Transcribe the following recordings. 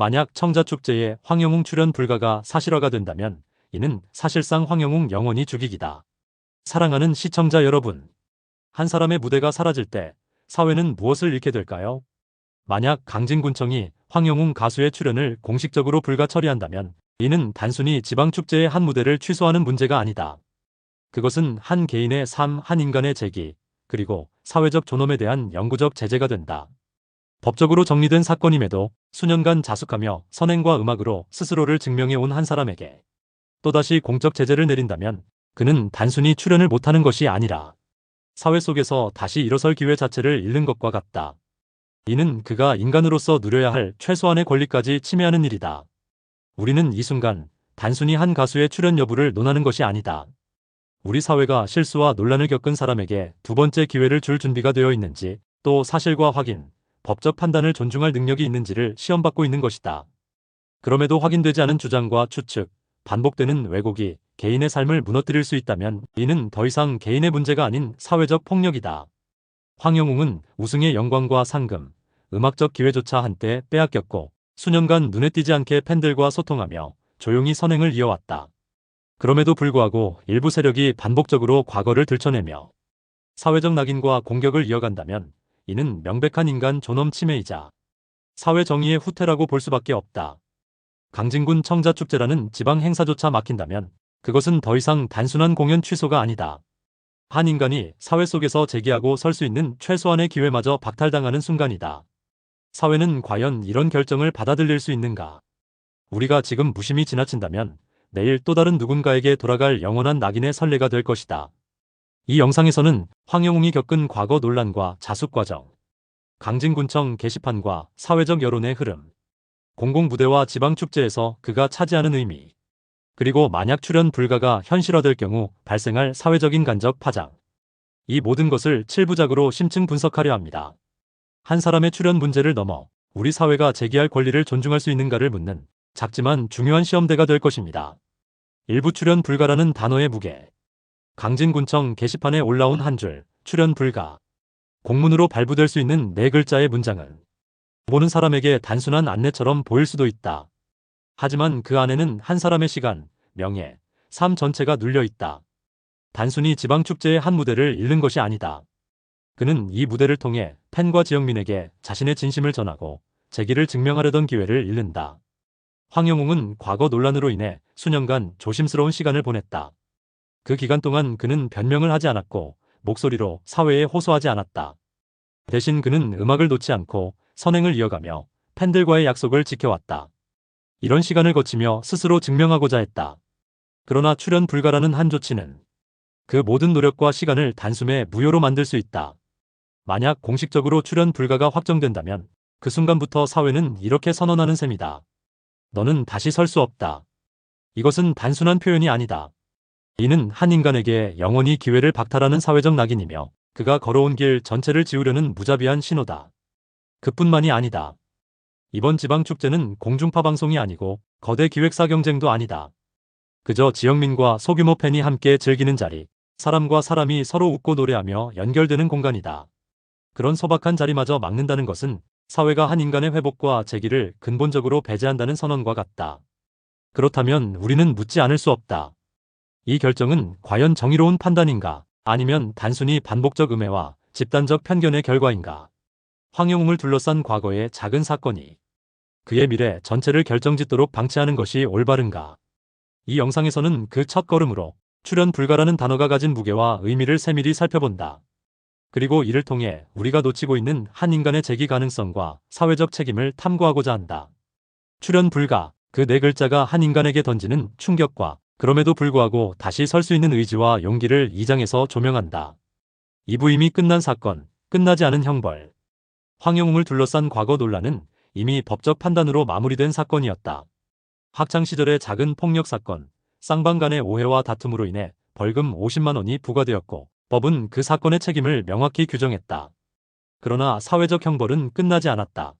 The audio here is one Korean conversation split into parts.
만약 청자축제에 황영웅 출연 불가가 사실화가 된다면 이는 사실상 황영웅 영원히 죽이기다. 사랑하는 시청자 여러분. 한 사람의 무대가 사라질 때 사회는 무엇을 잃게 될까요? 만약 강진군청이 황영웅 가수의 출연을 공식적으로 불가 처리한다면 이는 단순히 지방축제의 한 무대를 취소하는 문제가 아니다. 그것은 한 개인의 삶, 한 인간의 재기, 그리고 사회적 존엄에 대한 영구적 제재가 된다. 법적으로 정리된 사건임에도 수년간 자숙하며 선행과 음악으로 스스로를 증명해 온 한 사람에게 또다시 공적 제재를 내린다면 그는 단순히 출연을 못하는 것이 아니라 사회 속에서 다시 일어설 기회 자체를 잃는 것과 같다. 이는 그가 인간으로서 누려야 할 최소한의 권리까지 침해하는 일이다. 우리는 이 순간 단순히 한 가수의 출연 여부를 논하는 것이 아니다. 우리 사회가 실수와 논란을 겪은 사람에게 두 번째 기회를 줄 준비가 되어 있는지 또 사실과 확인, 법적 판단을 존중할 능력이 있는지를 시험받고 있는 것이다. 그럼에도 확인되지 않은 주장과 추측, 반복되는 왜곡이 개인의 삶을 무너뜨릴 수 있다면 이는 더 이상 개인의 문제가 아닌 사회적 폭력이다. 황영웅은 우승의 영광과 상금, 음악적 기회조차 한때 빼앗겼고 수년간 눈에 띄지 않게 팬들과 소통하며 조용히 선행을 이어왔다. 그럼에도 불구하고 일부 세력이 반복적으로 과거를 들춰내며 사회적 낙인과 공격을 이어간다면 이는 명백한 인간 존엄 침해이자 사회 정의의 후퇴라고 볼 수밖에 없다. 강진군 청자축제라는 지방 행사조차 막힌다면 그것은 더 이상 단순한 공연 취소가 아니다. 한 인간이 사회 속에서 제기하고 설 수 있는 최소한의 기회마저 박탈당하는 순간이다. 사회는 과연 이런 결정을 받아들일 수 있는가? 우리가 지금 무심히 지나친다면 내일 또 다른 누군가에게 돌아갈 영원한 낙인의 선례가 될 것이다. 이 영상에서는 황영웅이 겪은 과거 논란과 자숙 과정, 강진군청 게시판과 사회적 여론의 흐름, 공공부대와 지방축제에서 그가 차지하는 의미, 그리고 만약 출연 불가가 현실화될 경우 발생할 사회적인 간접 파장, 이 모든 것을 7부작으로 심층 분석하려 합니다. 한 사람의 출연 문제를 넘어 우리 사회가 제기할 권리를 존중할 수 있는가를 묻는 작지만 중요한 시험대가 될 것입니다. 일부 출연 불가라는 단어의 무게. 강진군청 게시판에 올라온 한 줄, 출연 불가. 공문으로 발부될 수 있는 네 글자의 문장은 보는 사람에게 단순한 안내처럼 보일 수도 있다. 하지만 그 안에는 한 사람의 시간, 명예, 삶 전체가 눌려 있다. 단순히 지방축제의 한 무대를 잃는 것이 아니다. 그는 이 무대를 통해 팬과 지역민에게 자신의 진심을 전하고 재기를 증명하려던 기회를 잃는다. 황영웅은 과거 논란으로 인해 수년간 조심스러운 시간을 보냈다. 그 기간 동안 그는 변명을 하지 않았고 목소리로 사회에 호소하지 않았다. 대신 그는 음악을 놓지 않고 선행을 이어가며 팬들과의 약속을 지켜왔다. 이런 시간을 거치며 스스로 증명하고자 했다. 그러나 출연 불가라는 한 조치는 그 모든 노력과 시간을 단숨에 무효로 만들 수 있다. 만약 공식적으로 출연 불가가 확정된다면 그 순간부터 사회는 이렇게 선언하는 셈이다. 너는 다시 설 수 없다. 이것은 단순한 표현이 아니다. 이는 한 인간에게 영원히 기회를 박탈하는 사회적 낙인이며 그가 걸어온 길 전체를 지우려는 무자비한 신호다. 그뿐만이 아니다. 이번 지방축제는 공중파 방송이 아니고 거대 기획사 경쟁도 아니다. 그저 지역민과 소규모 팬이 함께 즐기는 자리, 사람과 사람이 서로 웃고 노래하며 연결되는 공간이다. 그런 소박한 자리마저 막는다는 것은 사회가 한 인간의 회복과 재기를 근본적으로 배제한다는 선언과 같다. 그렇다면 우리는 묻지 않을 수 없다. 이 결정은 과연 정의로운 판단인가 아니면 단순히 반복적 음해와 집단적 편견의 결과인가? 황영웅을 둘러싼 과거의 작은 사건이 그의 미래 전체를 결정짓도록 방치하는 것이 올바른가? 이 영상에서는 그 첫 걸음으로 출연 불가라는 단어가 가진 무게와 의미를 세밀히 살펴본다. 그리고 이를 통해 우리가 놓치고 있는 한 인간의 재기 가능성과 사회적 책임을 탐구하고자 한다. 출연 불가, 그 네 글자가 한 인간에게 던지는 충격과 그럼에도 불구하고 다시 설 수 있는 의지와 용기를 이 장에서 조명한다. 2부 이미 끝난 사건, 끝나지 않은 형벌. 황영웅을 둘러싼 과거 논란은 이미 법적 판단으로 마무리된 사건이었다. 학창시절의 작은 폭력 사건, 쌍방 간의 오해와 다툼으로 인해 벌금 50만 원이 부과되었고 법은 그 사건의 책임을 명확히 규정했다. 그러나 사회적 형벌은 끝나지 않았다.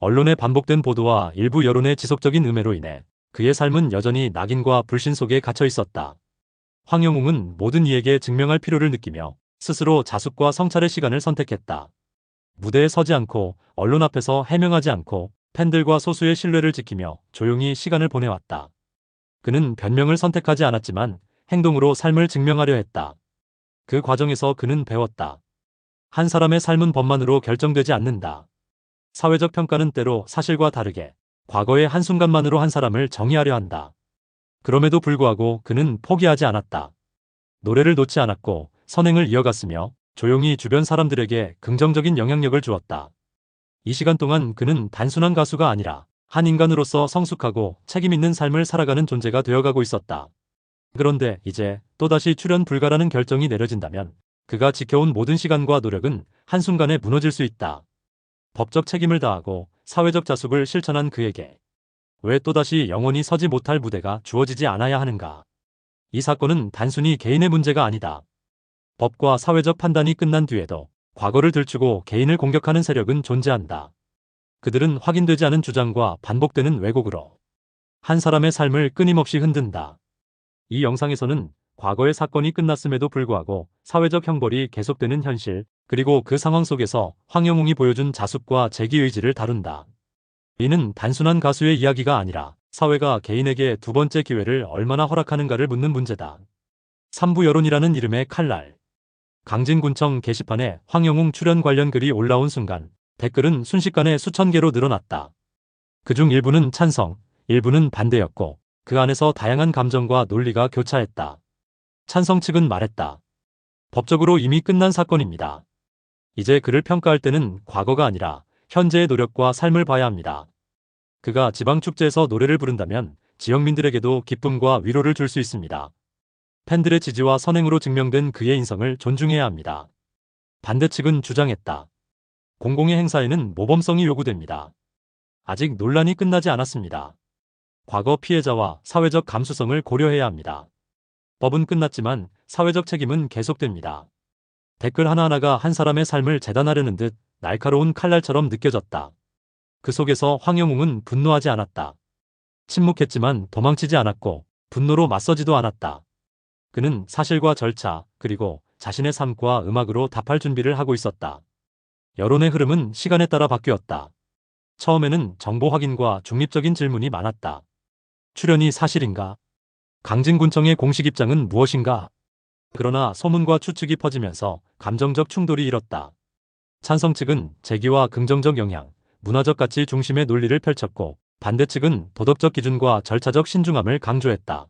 언론의 반복된 보도와 일부 여론의 지속적인 음해로 인해 그의 삶은 여전히 낙인과 불신 속에 갇혀 있었다. 황영웅은 모든 이에게 증명할 필요를 느끼며 스스로 자숙과 성찰의 시간을 선택했다. 무대에 서지 않고 언론 앞에서 해명하지 않고 팬들과 소수의 신뢰를 지키며 조용히 시간을 보내왔다. 그는 변명을 선택하지 않았지만 행동으로 삶을 증명하려 했다. 그 과정에서 그는 배웠다. 한 사람의 삶은 법만으로 결정되지 않는다. 사회적 평가는 때로 사실과 다르게 과거의 한순간만으로 한 사람을 정의하려 한다. 그럼에도 불구하고 그는 포기하지 않았다. 노래를 놓지 않았고 선행을 이어갔으며 조용히 주변 사람들에게 긍정적인 영향력을 주었다. 이 시간 동안 그는 단순한 가수가 아니라 한 인간으로서 성숙하고 책임있는 삶을 살아가는 존재가 되어가고 있었다. 그런데 이제 또다시 출연 불가라는 결정이 내려진다면 그가 지켜온 모든 시간과 노력은 한순간에 무너질 수 있다. 법적 책임을 다하고 사회적 자숙을 실천한 그에게 왜 또다시 영원히 서지 못할 무대가 주어지지 않아야 하는가? 이 사건은 단순히 개인의 문제가 아니다. 법과 사회적 판단이 끝난 뒤에도 과거를 들추고 개인을 공격하는 세력은 존재한다. 그들은 확인되지 않은 주장과 반복되는 왜곡으로 한 사람의 삶을 끊임없이 흔든다. 이 영상에서는 과거의 사건이 끝났음에도 불구하고 사회적 형벌이 계속되는 현실, 그리고 그 상황 속에서 황영웅이 보여준 자숙과 재기 의지를 다룬다. 이는 단순한 가수의 이야기가 아니라 사회가 개인에게 두 번째 기회를 얼마나 허락하는가를 묻는 문제다. 3부 여론이라는 이름의 칼날. 강진군청 게시판에 황영웅 출연 관련 글이 올라온 순간 댓글은 순식간에 수천 개로 늘어났다. 그중 일부는 찬성, 일부는 반대였고 그 안에서 다양한 감정과 논리가 교차했다. 찬성 측은 말했다. 법적으로 이미 끝난 사건입니다. 이제 그를 평가할 때는 과거가 아니라 현재의 노력과 삶을 봐야 합니다. 그가 지방축제에서 노래를 부른다면 지역민들에게도 기쁨과 위로를 줄 수 있습니다. 팬들의 지지와 선행으로 증명된 그의 인성을 존중해야 합니다. 반대 측은 주장했다. 공공의 행사에는 모범성이 요구됩니다. 아직 논란이 끝나지 않았습니다. 과거 피해자와 사회적 감수성을 고려해야 합니다. 법은 끝났지만 사회적 책임은 계속됩니다. 댓글 하나하나가 한 사람의 삶을 재단하려는 듯 날카로운 칼날처럼 느껴졌다. 그 속에서 황영웅은 분노하지 않았다. 침묵했지만 도망치지 않았고 분노로 맞서지도 않았다. 그는 사실과 절차 그리고 자신의 삶과 음악으로 답할 준비를 하고 있었다. 여론의 흐름은 시간에 따라 바뀌었다. 처음에는 정보 확인과 중립적인 질문이 많았다. 출연이 사실인가? 강진군청의 공식 입장은 무엇인가? 그러나 소문과 추측이 퍼지면서 감정적 충돌이 일었다. 찬성 측은 재기와 긍정적 영향, 문화적 가치 중심의 논리를 펼쳤고 반대 측은 도덕적 기준과 절차적 신중함을 강조했다.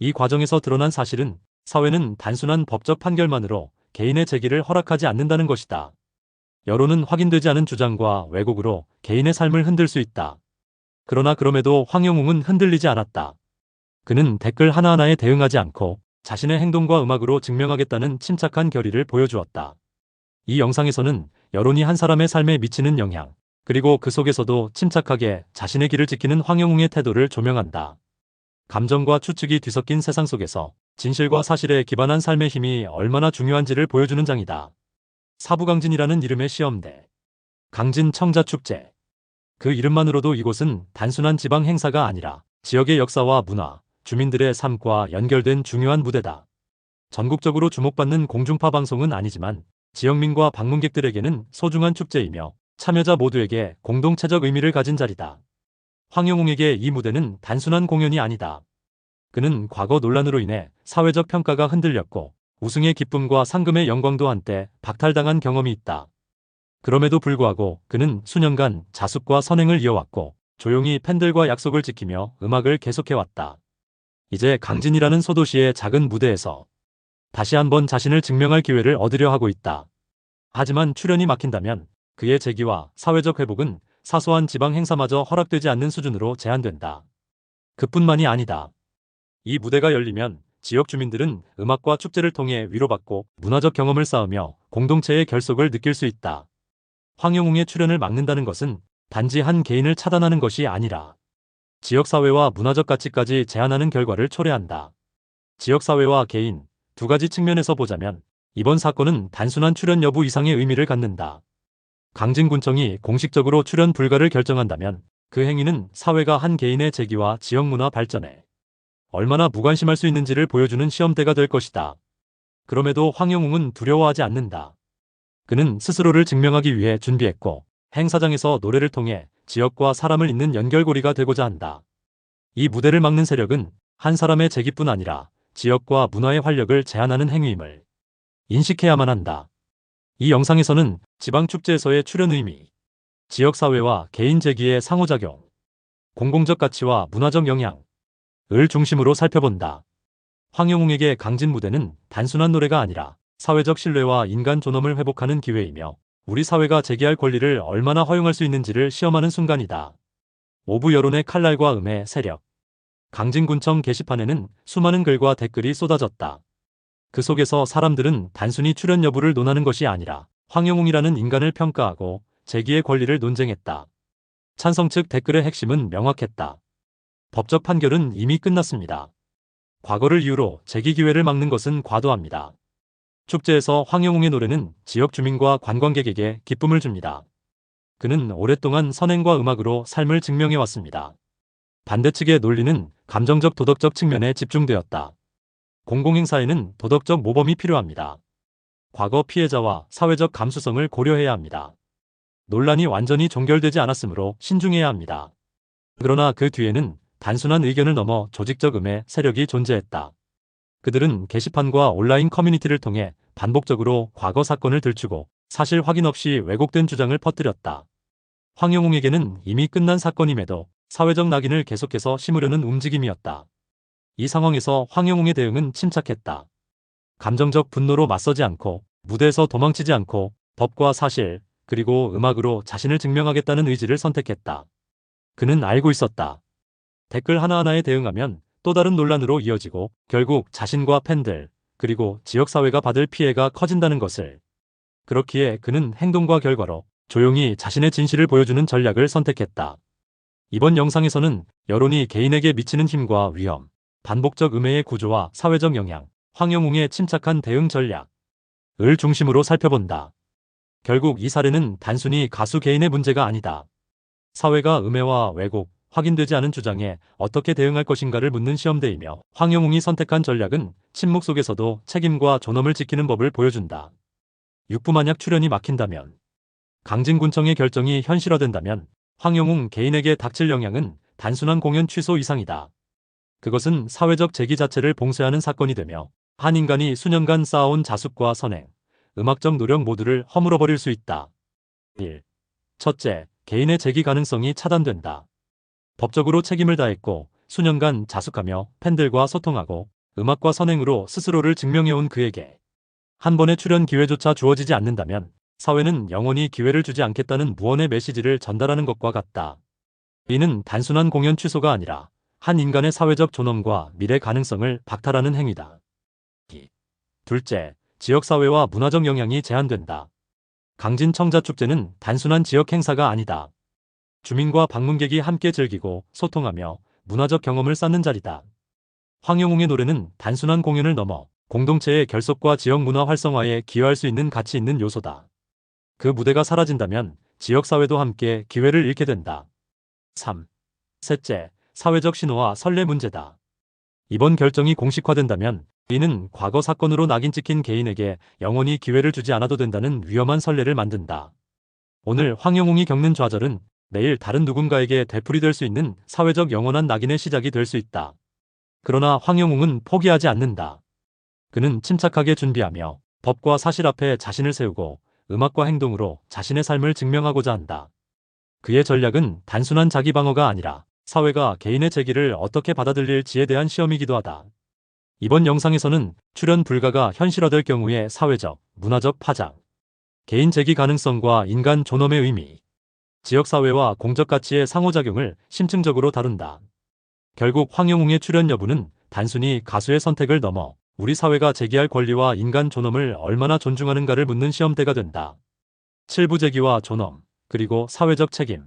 이 과정에서 드러난 사실은 사회는 단순한 법적 판결만으로 개인의 재기를 허락하지 않는다는 것이다. 여론은 확인되지 않은 주장과 왜곡으로 개인의 삶을 흔들 수 있다. 그러나 그럼에도 황영웅은 흔들리지 않았다. 그는 댓글 하나하나에 대응하지 않고 자신의 행동과 음악으로 증명하겠다는 침착한 결의를 보여주었다. 이 영상에서는 여론이 한 사람의 삶에 미치는 영향, 그리고 그 속에서도 침착하게 자신의 길을 지키는 황영웅의 태도를 조명한다. 감정과 추측이 뒤섞인 세상 속에서 진실과 사실에 기반한 삶의 힘이 얼마나 중요한지를 보여주는 장이다. 사부강진이라는 이름의 시험대. 강진 청자축제. 그 이름만으로도 이곳은 단순한 지방 행사가 아니라 지역의 역사와 문화, 주민들의 삶과 연결된 중요한 무대다. 전국적으로 주목받는 공중파 방송은 아니지만 지역민과 방문객들에게는 소중한 축제이며 참여자 모두에게 공동체적 의미를 가진 자리다. 황영웅에게 이 무대는 단순한 공연이 아니다. 그는 과거 논란으로 인해 사회적 평가가 흔들렸고 우승의 기쁨과 상금의 영광도 한때 박탈당한 경험이 있다. 그럼에도 불구하고 그는 수년간 자숙과 선행을 이어왔고 조용히 팬들과 약속을 지키며 음악을 계속해왔다. 이제 강진이라는 소도시의 작은 무대에서 다시 한번 자신을 증명할 기회를 얻으려 하고 있다. 하지만 출연이 막힌다면 그의 재기와 사회적 회복은 사소한 지방 행사마저 허락되지 않는 수준으로 제한된다. 그뿐만이 아니다. 이 무대가 열리면 지역 주민들은 음악과 축제를 통해 위로받고 문화적 경험을 쌓으며 공동체의 결속을 느낄 수 있다. 황영웅의 출연을 막는다는 것은 단지 한 개인을 차단하는 것이 아니라 지역사회와 문화적 가치까지 제한하는 결과를 초래한다. 지역사회와 개인 두 가지 측면에서 보자면 이번 사건은 단순한 출연 여부 이상의 의미를 갖는다. 강진군청이 공식적으로 출연 불가를 결정한다면 그 행위는 사회가 한 개인의 재기와 지역 문화 발전에 얼마나 무관심할 수 있는지를 보여주는 시험대가 될 것이다. 그럼에도 황영웅은 두려워하지 않는다. 그는 스스로를 증명하기 위해 준비했고 행사장에서 노래를 통해 지역과 사람을 잇는 연결고리가 되고자 한다. 이 무대를 막는 세력은 한 사람의 재기뿐 아니라 지역과 문화의 활력을 제한하는 행위임을 인식해야만 한다. 이 영상에서는 지방축제에서의 출연 의미, 지역사회와 개인 재기의 상호작용, 공공적 가치와 문화적 영향을 중심으로 살펴본다. 황영웅에게 강진 무대는 단순한 노래가 아니라 사회적 신뢰와 인간 존엄을 회복하는 기회이며 우리 사회가 제기할 권리를 얼마나 허용할 수 있는지를 시험하는 순간이다. 오부 여론의 칼날과 음의 세력. 강진군청 게시판에는 수많은 글과 댓글이 쏟아졌다. 그 속에서 사람들은 단순히 출연 여부를 논하는 것이 아니라 황영웅이라는 인간을 평가하고 제기의 권리를 논쟁했다. 찬성 측 댓글의 핵심은 명확했다. 법적 판결은 이미 끝났습니다. 과거를 이유로 제기 기회를 막는 것은 과도합니다. 축제에서 황영웅의 노래는 지역 주민과 관광객에게 기쁨을 줍니다. 그는 오랫동안 선행과 음악으로 삶을 증명해 왔습니다. 반대 측의 논리는 감정적 도덕적 측면에 집중되었다. 공공행사에는 도덕적 모범이 필요합니다. 과거 피해자와 사회적 감수성을 고려해야 합니다. 논란이 완전히 종결되지 않았으므로 신중해야 합니다. 그러나 그 뒤에는 단순한 의견을 넘어 조직적 음의 세력이 존재했다. 그들은 게시판과 온라인 커뮤니티를 통해 반복적으로 과거 사건을 들추고 사실 확인 없이 왜곡된 주장을 퍼뜨렸다. 황영웅에게는 이미 끝난 사건임에도 사회적 낙인을 계속해서 심으려는 움직임이었다. 이 상황에서 황영웅의 대응은 침착했다. 감정적 분노로 맞서지 않고 무대에서 도망치지 않고 법과 사실 그리고 음악으로 자신을 증명하겠다는 의지를 선택했다. 그는 알고 있었다. 댓글 하나하나에 대응하면 또 다른 논란으로 이어지고 결국 자신과 팬들 그리고 지역사회가 받을 피해가 커진다는 것을. 그렇기에 그는 행동과 결과로 조용히 자신의 진실을 보여주는 전략을 선택했다. 이번 영상에서는 여론이 개인에게 미치는 힘과 위험, 반복적 음해의 구조와 사회적 영향, 황영웅의 침착한 대응 전략을 중심으로 살펴본다. 결국 이 사례는 단순히 가수 개인의 문제가 아니다. 사회가 음해와 왜곡, 확인되지 않은 주장에 어떻게 대응할 것인가를 묻는 시험대이며 황영웅이 선택한 전략은 침묵 속에서도 책임과 존엄을 지키는 법을 보여준다. 육부 만약 출연이 막힌다면 강진군청의 결정이 현실화된다면 황영웅 개인에게 닥칠 영향은 단순한 공연 취소 이상이다. 그것은 사회적 재기 자체를 봉쇄하는 사건이 되며 한 인간이 수년간 쌓아온 자숙과 선행, 음악적 노력 모두를 허물어버릴 수 있다. 1. 첫째, 개인의 재기 가능성이 차단된다. 법적으로 책임을 다했고 수년간 자숙하며 팬들과 소통하고 음악과 선행으로 스스로를 증명해온 그에게 한 번의 출연 기회조차 주어지지 않는다면 사회는 영원히 기회를 주지 않겠다는 무언의 메시지를 전달하는 것과 같다. 이는 단순한 공연 취소가 아니라 한 인간의 사회적 존엄과 미래 가능성을 박탈하는 행위다. 둘째, 지역사회와 문화적 영향이 제한된다. 강진 청자축제는 단순한 지역 행사가 아니다. 주민과 방문객이 함께 즐기고 소통하며 문화적 경험을 쌓는 자리다. 황영웅의 노래는 단순한 공연을 넘어 공동체의 결속과 지역 문화 활성화에 기여할 수 있는 가치 있는 요소다. 그 무대가 사라진다면 지역사회도 함께 기회를 잃게 된다. 3. 셋째, 사회적 신호와 선례 문제다. 이번 결정이 공식화된다면 이는 과거 사건으로 낙인 찍힌 개인에게 영원히 기회를 주지 않아도 된다는 위험한 선례를 만든다. 오늘 황영웅이 겪는 좌절은 내일 다른 누군가에게 되풀이 될 수 있는 사회적 영원한 낙인의 시작이 될 수 있다. 그러나 황영웅은 포기하지 않는다. 그는 침착하게 준비하며 법과 사실 앞에 자신을 세우고 음악과 행동으로 자신의 삶을 증명하고자 한다. 그의 전략은 단순한 자기 방어가 아니라 사회가 개인의 제기를 어떻게 받아들일지에 대한 시험이기도 하다. 이번 영상에서는 출연 불가가 현실화될 경우의 사회적, 문화적 파장, 개인 제기 가능성과 인간 존엄의 의미, 지역사회와 공적 가치의 상호작용을 심층적으로 다룬다. 결국 황영웅의 출연 여부는 단순히 가수의 선택을 넘어 우리 사회가 제기할 권리와 인간 존엄을 얼마나 존중하는가를 묻는 시험대가 된다. 칠부 제기와 존엄, 그리고 사회적 책임.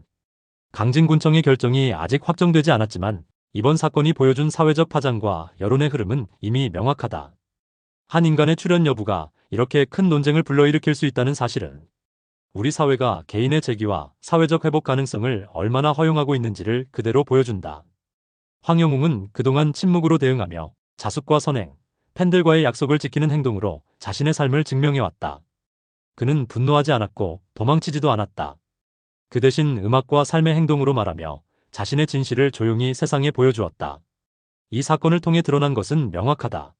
강진군청의 결정이 아직 확정되지 않았지만 이번 사건이 보여준 사회적 파장과 여론의 흐름은 이미 명확하다. 한 인간의 출연 여부가 이렇게 큰 논쟁을 불러일으킬 수 있다는 사실은 우리 사회가 개인의 재기와 사회적 회복 가능성을 얼마나 허용하고 있는지를 그대로 보여준다. 황영웅은 그동안 침묵으로 대응하며 자숙과 선행, 팬들과의 약속을 지키는 행동으로 자신의 삶을 증명해왔다. 그는 분노하지 않았고 도망치지도 않았다. 그 대신 음악과 삶의 행동으로 말하며 자신의 진실을 조용히 세상에 보여주었다. 이 사건을 통해 드러난 것은 명확하다.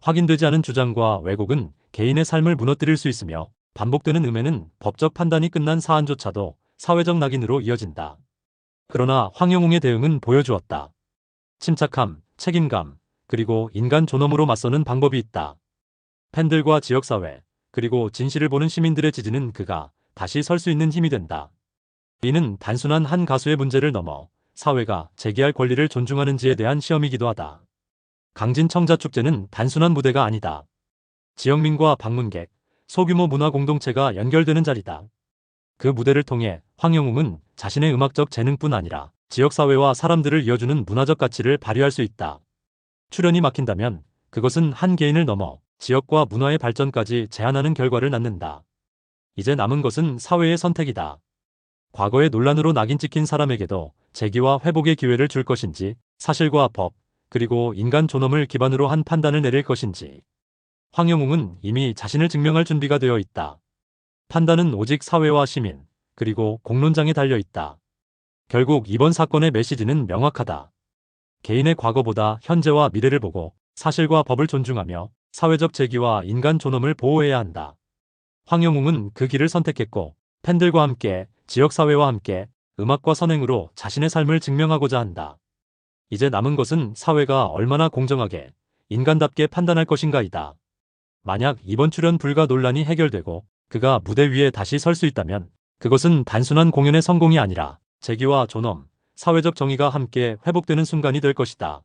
확인되지 않은 주장과 왜곡은 개인의 삶을 무너뜨릴 수 있으며 반복되는 음해는 법적 판단이 끝난 사안조차도 사회적 낙인으로 이어진다. 그러나 황영웅의 대응은 보여주었다. 침착함, 책임감, 그리고 인간 존엄으로 맞서는 방법이 있다. 팬들과 지역사회, 그리고 진실을 보는 시민들의 지지는 그가 다시 설 수 있는 힘이 된다. 이는 단순한 한 가수의 문제를 넘어 사회가 제기할 권리를 존중하는지에 대한 시험이기도 하다. 강진 청자 축제는 단순한 무대가 아니다. 지역민과 방문객, 소규모 문화 공동체가 연결되는 자리다. 그 무대를 통해 황영웅은 자신의 음악적 재능뿐 아니라 지역사회와 사람들을 이어주는 문화적 가치를 발휘할 수 있다. 출연이 막힌다면 그것은 한 개인을 넘어 지역과 문화의 발전까지 제한하는 결과를 낳는다. 이제 남은 것은 사회의 선택이다. 과거의 논란으로 낙인 찍힌 사람에게도 재기와 회복의 기회를 줄 것인지 사실과 법, 그리고 인간 존엄을 기반으로 한 판단을 내릴 것인지. 황영웅은 이미 자신을 증명할 준비가 되어 있다. 판단은 오직 사회와 시민, 그리고 공론장에 달려 있다. 결국 이번 사건의 메시지는 명확하다. 개인의 과거보다 현재와 미래를 보고 사실과 법을 존중하며 사회적 재기와 인간 존엄을 보호해야 한다. 황영웅은 그 길을 선택했고 팬들과 함께 지역사회와 함께 음악과 선행으로 자신의 삶을 증명하고자 한다. 이제 남은 것은 사회가 얼마나 공정하게 인간답게 판단할 것인가이다. 만약 이번 출연 불가 논란이 해결되고 그가 무대 위에 다시 설 수 있다면 그것은 단순한 공연의 성공이 아니라 재기와 존엄, 사회적 정의가 함께 회복되는 순간이 될 것이다.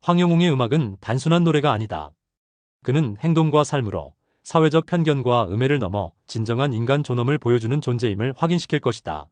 황영웅의 음악은 단순한 노래가 아니다. 그는 행동과 삶으로 사회적 편견과 음해를 넘어 진정한 인간 존엄을 보여주는 존재임을 확인시킬 것이다.